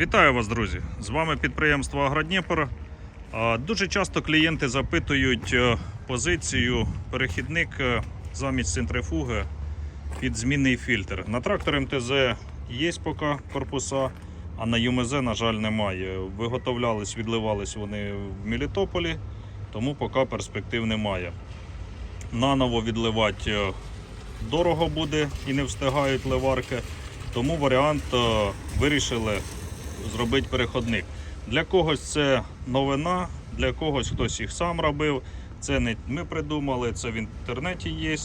Вітаю вас, друзі! З вами підприємство Агродніпр. Дуже часто клієнти запитують е, позицію перехідник е, замість центрифуги під змінний фільтр. На трактор МТЗ є поки корпуса, а на ЮМЗ, на жаль, немає. Виготовлялись, відливались вони в Мелітополі, тому поки перспектив немає. Наново відливати е, дорого буде і не встигають ливарки. Тому варіант вирішили зробити переходник. Для когось це новина, для когось хтось їх сам робив. Це не ми придумали, це в інтернеті є.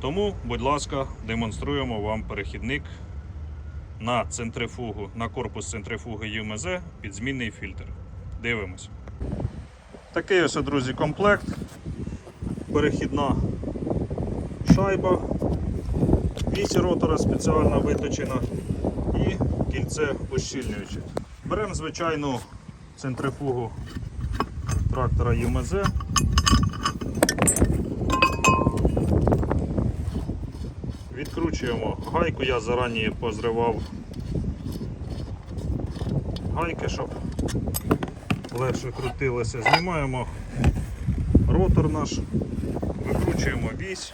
Тому, будь ласка, демонструємо вам перехідник на центрифугу, на корпус центрифуги ЮМЗ під змінний фільтр. Дивимось. Такий ось, друзі, комплект. Перехідна шайба. Вісь ротора спеціально виточена кільце ущільнююче. Беремо звичайну центрифугу трактора ЮМЗ. Відкручуємо гайку, я зарані позривав гайки, щоб легше крутилося. Знімаємо ротор наш, викручуємо вісь.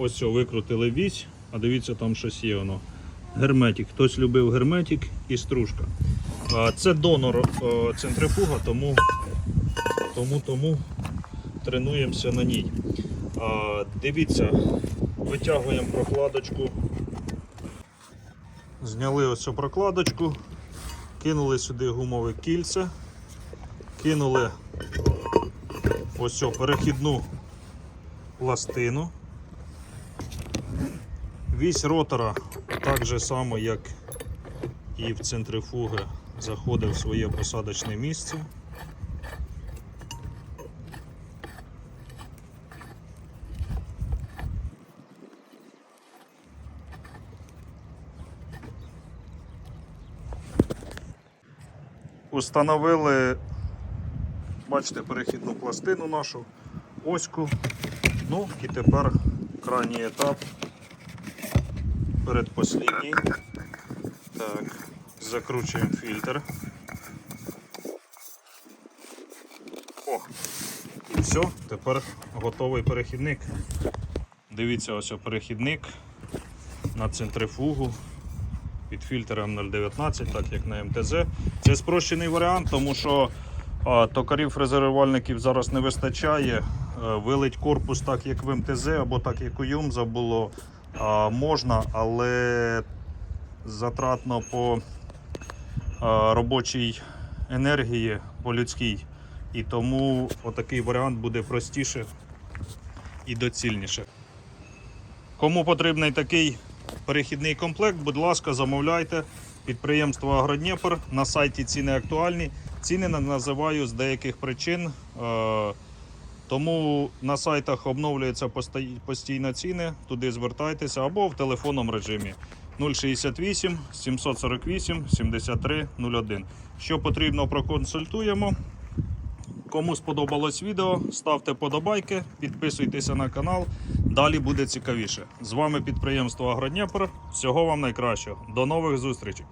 Ось все, викрутили вісь, а дивіться, там щось є воно. Герметик. Хтось любив герметик і стружка. Це донор е, центрифуга, тому, тому, тому тренуємося на ній. Дивіться, витягуємо прокладочку. Зняли ось цю прокладочку, кинули сюди гумове кільце, кинули ось цю перехідну пластину. Вісь ротора так же само, як і в центрифуги, заходить в своє посадочне місце. Установили, бачите, перехідну пластину нашу, оську. Ну і тепер крайній етап передпослідній. Так, закручуємо фільтр. О, і все, тепер готовий перехідник. Дивіться, ось перехідник на центрифугу під фільтром 019, так як на МТЗ. Це спрощений варіант, тому що а, токарів резервувальників зараз не вистачає. Е, Вилить корпус так, як в МТЗ, або так, як у Юмза було а, можна, але затратно по а, робочій енергії, по людській. І тому отакий варіант буде простіше і доцільніше. Кому потрібний такий перехідний комплект, будь ласка, замовляйте. Підприємство Агродніпр на сайті ціни актуальні. Ціни називаю з деяких причин. Тому на сайтах обновлюються постійно ціни, туди звертайтеся або в телефонному режимі 068 748 73 01. Що потрібно, проконсультуємо. Кому сподобалось відео, ставте подобайки, підписуйтеся на канал. Далі буде цікавіше. З вами підприємство Агродніпр. Всього вам найкращого. До нових зустрічей!